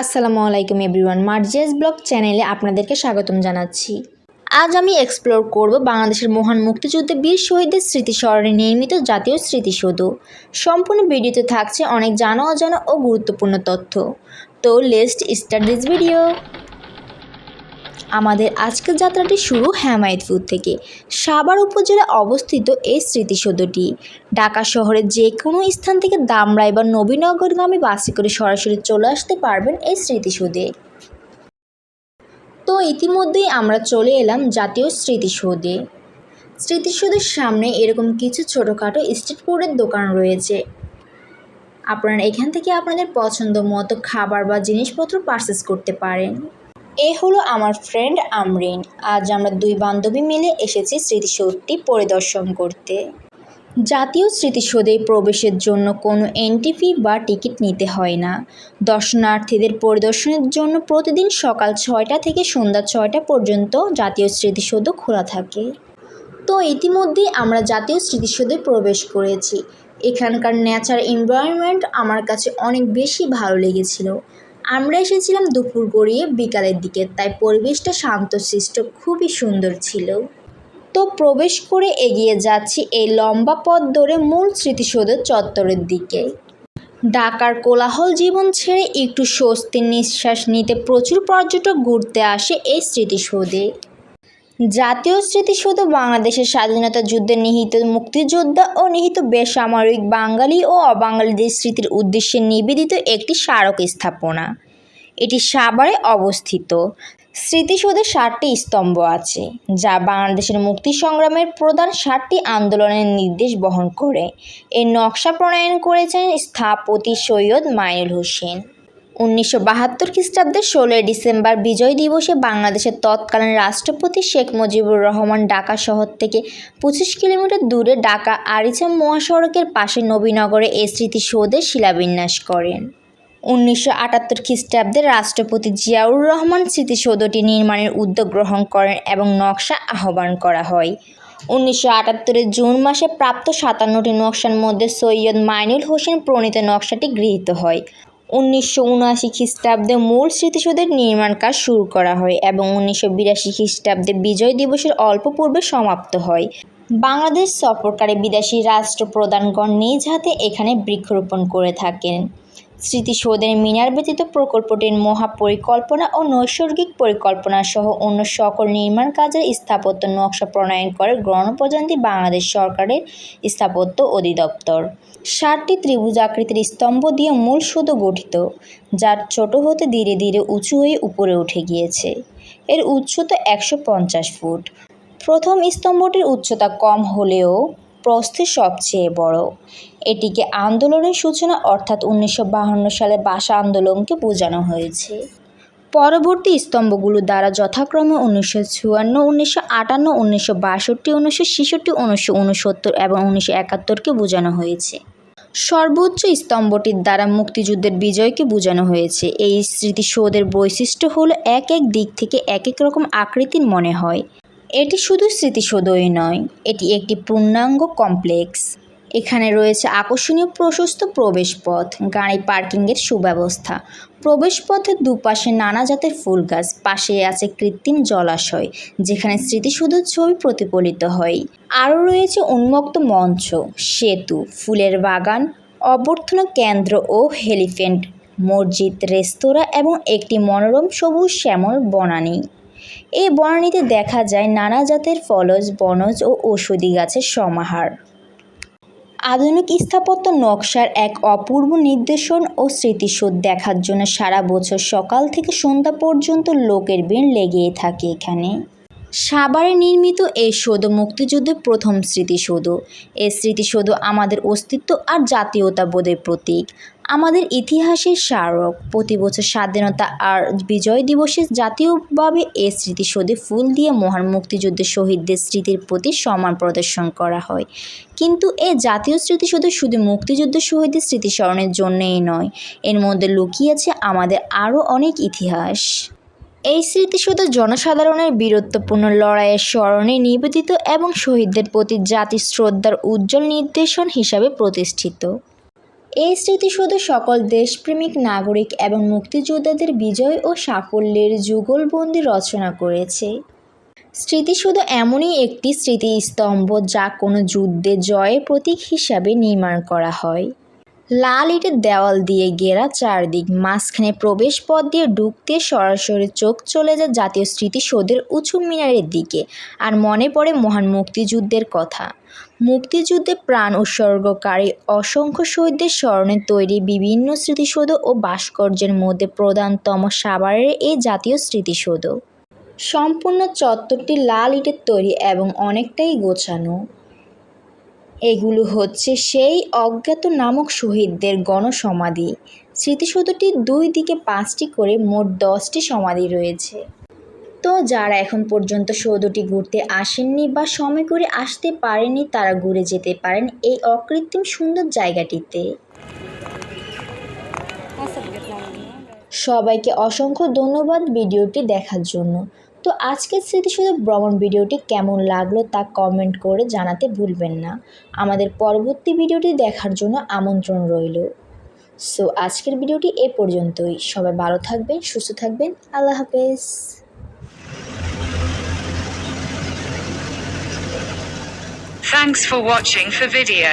আসসালামু আলাইকুম everyone মার্জিয়াস blog চ্যানেলে আপনাদেরকে স্বাগতম জানাচ্ছি। আজ আমি এক্সপ্লোর করব বাংলাদেশের মহান মুক্তিযুদ্ধে বীর শহীদদের স্মৃতিস্মরণে নির্মিত জাতীয় স্মৃতিসৌধ। সম্পূর্ণ ভিডিওতে থাকছে অনেক জানা অজানা ও গুরুত্বপূর্ণ তথ্য। তো লেস্ট স্টার্ট দিস ভিডিও আমাদের আজকের যাত্রাটি শুরু হেমায়তপুর থেকে। সাভার উপজেলা অবস্থিত এই স্মৃতিসৌধটি। ঢাকা শহরের যে কোনো স্থান থেকে দামরাই বা নবীনগরগামী বাসে করে সরাসরি চলে আসতে পারবেন এই স্মৃতিসৌধে। তো ইতিমধ্যেই আমরা চলে এলাম জাতীয় স্মৃতিসৌধে। স্মৃতিসৌধের সামনে এরকম কিছু ছোটোখাটো স্ট্রিট ফুডের দোকান রয়েছে। আপনারা এখান থেকে আপনাদের পছন্দ মতো খাবার বা জিনিসপত্র পারচেস করতে পারেন। এ হলো আমার ফ্রেন্ড আমরিন। আজ আমরা দুই বান্ধবী মিলে এসেছি স্মৃতিসৌধটি পরিদর্শন করতে। জাতীয় স্মৃতিসৌধে প্রবেশের জন্য কোনো এন্ট্রি ফি বা টিকিট নিতে হয় না। দর্শনার্থীদের পরিদর্শনের জন্য প্রতিদিন সকাল ছয়টা থেকে সন্ধ্যা ছয়টা পর্যন্ত জাতীয় স্মৃতিসৌধ খোলা থাকে। তো ইতিমধ্যেই আমরা জাতীয় স্মৃতিসৌধে প্রবেশ করেছি। এখানকার ন্যাচার এনভায়রনমেন্ট আমার কাছে অনেক বেশি ভালো লেগেছিল। আমরা এসেছিলাম দুপুর গড়িয়ে বিকালের দিকে, তাই পরিবেশটা শান্ত শান্তশিষ্ট খুবই সুন্দর ছিল। তো প্রবেশ করে এগিয়ে যাচ্ছি এই লম্বা পথ ধরে মূল স্মৃতিসৌধ চত্বরের দিকে। ঢাকার কোলাহল জীবন ছেড়ে একটু স্বস্তির নিঃশ্বাস নিতে প্রচুর পর্যটক ঘুরতে আসে এই স্মৃতিসৌধে। জাতীয় স্মৃতিসৌধ বাংলাদেশের স্বাধীনতা যুদ্ধে নিহিত মুক্তিযোদ্ধা ও নিহিত বেসামরিক বাঙালি ও অবাঙালিদের স্মৃতির উদ্দেশ্যে নিবেদিত একটি স্মারক স্থাপনা। এটি সাভারে অবস্থিত। স্মৃতিসৌধে ষাটটি স্তম্ভ আছে, যা বাংলাদেশের মুক্তি সংগ্রামের প্রধান ষাটটি আন্দোলনের নির্দেশ বহন করে। এর নকশা প্রণয়ন করেছেন স্থপতি সৈয়দ মাইনুল হোসেন। উনিশশো বাহাত্তর খ্রিস্টাব্দের ষোলোই ডিসেম্বর বিজয় দিবসে বাংলাদেশের তৎকালীন রাষ্ট্রপতি শেখ মুজিবুর রহমান ঢাকা শহর থেকে পঁচিশ কিলোমিটার দূরে ঢাকা আরিচা মহাসড়কের পাশে নবীনগরে এ স্মৃতিসৌধের শিলাবিন্যাস করেন। উনিশশো আটাত্তর খ্রিস্টাব্দে রাষ্ট্রপতি জিয়াউর রহমান স্মৃতিসৌধটি নির্মাণের উদ্যোগ গ্রহণ করেন এবং নকশা আহ্বান করা হয়। উনিশশো আটাত্তরের জুন মাসে প্রাপ্ত সাতান্নটি নকশার মধ্যে সৈয়দ মাইনুল হোসেন প্রণীত নকশাটি গৃহীত হয়। উনিশশো উনআশি খ্রিস্টাব্দে মূল স্মৃতিসৌধের নির্মাণ কাজ শুরু করা হয় এবং উনিশশো বিরাশি খ্রিস্টাব্দে বিজয় দিবসের অল্প পূর্বে সমাপ্ত হয়। বাংলাদেশ সফরকারী বিদেশি রাষ্ট্রপ্রধানগণ নিজ হাতে এখানে বৃক্ষরোপণ করে থাকেন। স্মৃতিসৌধের মিনার ব্যতীত প্রকল্পটির মহাপরিকল্পনা ও নৈসর্গিক পরিকল্পনা সহ অন্য সকল নির্মাণ কাজের স্থাপত্য নকশা প্রণয়ন করে গণপ্রজাতন্ত্রী বাংলাদেশ সরকারের স্থাপত্য অধিদপ্তর। ষাটটি ত্রিভুজ আকৃতির স্তম্ভ দিয়ে মূল সৌধ গঠিত, যার ছোট হতে ধীরে ধীরে উঁচু হয়ে উপরে উঠে গিয়েছে। এর উচ্চতা একশো পঞ্চাশ ফুট। প্রথম স্তম্ভটির উচ্চতা কম হলেও প্রস্থে সবচেয়ে বড়। এটিকে আন্দোলনের সূচনা অর্থাৎ উনিশশো সালে ভাষা আন্দোলনকে বোঝানো হয়েছে। পরবর্তী স্তম্ভগুলো দ্বারা যথাক্রমে উনিশশো চুয়ান্ন, উনিশশো আটান্ন, উনিশশো বাষট্টি, উনিশশো ছেষট্টি, উনিশশো উনসত্তর এবং উনিশশো একাত্তরকে বোঝানো হয়েছে। সর্বোচ্চ স্তম্ভটির দ্বারা মুক্তিযুদ্ধের বিজয়কে বোঝানো হয়েছে। এই স্মৃতিসৌধের বৈশিষ্ট্য হলো এক এক দিক থেকে এক এক রকম আকৃতির মনে হয়। এটি শুধু স্মৃতিসৌধই নয়, এটি একটি পূর্ণাঙ্গ কমপ্লেক্স। এখানে রয়েছে আকর্ষণীয় প্রশস্ত প্রবেশপথ, গাড়ি পার্কিংয়ের সুব্যবস্থা। প্রবেশপথের দুপাশে নানা জাতের ফুল গাছ পাশে আছে কৃত্রিম জলাশয়, যেখানে স্মৃতিসৌধের ছবি প্রতিফলিত হয়। আরও রয়েছে উন্মুক্ত মঞ্চ, সেতু, ফুলের বাগান, অভ্যর্থনা কেন্দ্র ও হেলিফ্যান্ট, মসজিদ, রেস্তোরাঁ এবং একটি মনোরম সবুজ শ্যামল বনানী। এই বর্ণনীতে দেখা যায় নানা জাতের ফলজ, বনজ ও ঔষধি গাছের সমাহার। আধুনিক স্থাপত্য নকশার এক অপূর্ব নির্দেশন ও স্মৃতিসৌধ দেখার জন্য সারা বছর সকাল থেকে সন্ধ্যা পর্যন্ত লোকের ভিড় লেগেই থাকে এখানে। সাভারে নির্মিত এই সৌধ মুক্তিযুদ্ধের প্রথম স্মৃতিসৌধ। এই স্মৃতিসৌধ আমাদের অস্তিত্ব আর জাতীয়তাবোধের প্রতীক। আমাদের ইতিহাসের স্মারক। প্রতি বছর স্বাধীনতা আর বিজয় দিবসে জাতীয়ভাবে এই স্মৃতিসৌধে ফুল দিয়ে মহান মুক্তিযুদ্ধের শহীদদের স্মৃতির প্রতি সম্মান প্রদর্শন করা হয়। কিন্তু এই জাতীয় স্মৃতিসৌধ শুধু মুক্তিযুদ্ধের শহীদদের স্মৃতিস্মরণের জন্যই নয়, এর মধ্যে লুকিয়েছে আমাদের আরও অনেক ইতিহাস। এই স্মৃতিসৌধ জনসাধারণের বীরত্বপূর্ণ লড়াইয়ের স্মরণে নিবেদিত এবং শহীদদের প্রতি জাতির শ্রদ্ধার উজ্জ্বল নির্দেশন হিসাবে প্রতিষ্ঠিত। এই স্মৃতিসৌধ সকল দেশপ্রেমিক, নাগরিক এবং মুক্তিযোদ্ধাদের বিজয় ও সাফল্যের যুগলবন্দি রচনা করেছে। স্মৃতিসৌধ এমনই একটি স্মৃতিস্তম্ভ যা কোনো যুদ্ধে জয়ের প্রতীক হিসাবে নির্মাণ করা হয়। লাল ইটের দেওয়াল দিয়ে ঘেরা চারদিক। মাঝখানে প্রবেশ পথ দিয়ে ঢুকতে সরাসরি চোখ চলে যায় জাতীয় স্মৃতিসৌধের উঁচু মিনারের দিকে। আর মনে পড়ে মহান মুক্তিযুদ্ধের কথা। মুক্তিযুদ্ধে প্রাণ উৎসর্গকারী অসংখ্য শহীদদের স্মরণে তৈরি বিভিন্ন স্মৃতিসৌধ ও ভাস্কর্যের মধ্যে প্রধানতম সাভারের এই জাতীয় স্মৃতিসৌধ। সম্পূর্ণ চত্বরটি লাল ইটের তৈরি এবং অনেকটাই গোছানো। এগুলো হচ্ছে সেই অজ্ঞাত নামক শহীদদের গণসমাধি। স্মৃতিসৌধটির দুই দিকে পাঁচটি করে মোট দশটি সমাধি রয়েছে। তো যারা এখন পর্যন্ত সৌধটি ঘুরতে আসেননি বা সময় করে আসতে পারেনি, তারা ঘুরে যেতে পারেন এই অকৃত্রিম সুন্দর জায়গাটিতে। সবাইকে অসংখ্য ধন্যবাদ ভিডিওটি দেখার জন্য। তো আজকের স্মৃতিসৌধ ভ্রমণ ভিডিওটি কেমন লাগল তা কমেন্ট করে জানাতে ভুলবেন না। আমাদের পরবর্তী ভিডিওটি দেখার জন্য আমন্ত্রণ রইল। সো আজকের ভিডিওটি এ পর্যন্তই। সবাই ভালো থাকবেন, সুস্থ থাকবেন। আল্লাহ হাফেজ। Thanks for watching for video.